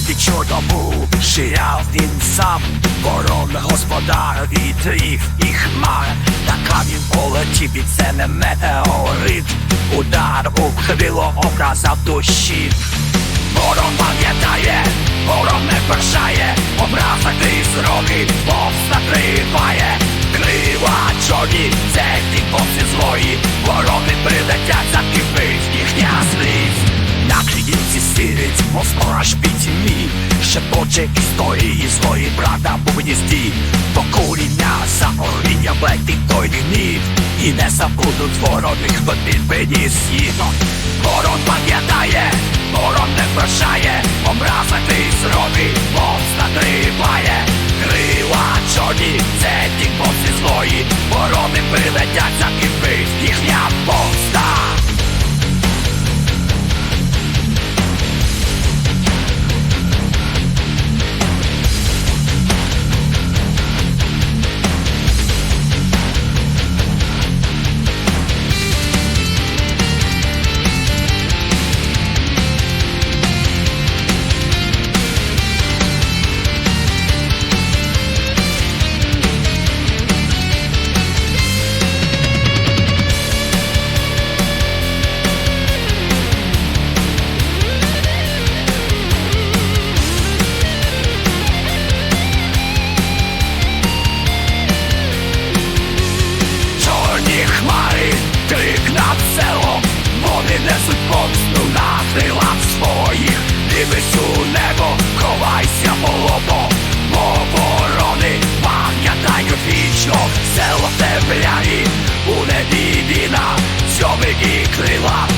світі чорному ширяв він сам, ворон господар вітрів і хмар, на камінь полетів і це не метеорит, удар у крило образа душі. Ворон пам'ятає, ворон не впершає, образа крізь роки, повста триває, крила чорні, це ті босі злої, ворони прилетять, Москва аж пітьмі, шепоче історії злої брата у гнізді, покоління за оріння летить той гнів, і не забудуть вороних один приніс їх. Ворон пам'ятає, ворон не впершає, образа крізь роки, повста триває, крила чорні, це ті боси злої, ворони прилетять, закипить помсту на крилах своїх, дивись у небо, ховайся полото, бо ворони пам'ятають вічно, село в темряві, у небі війна, сьомики крила,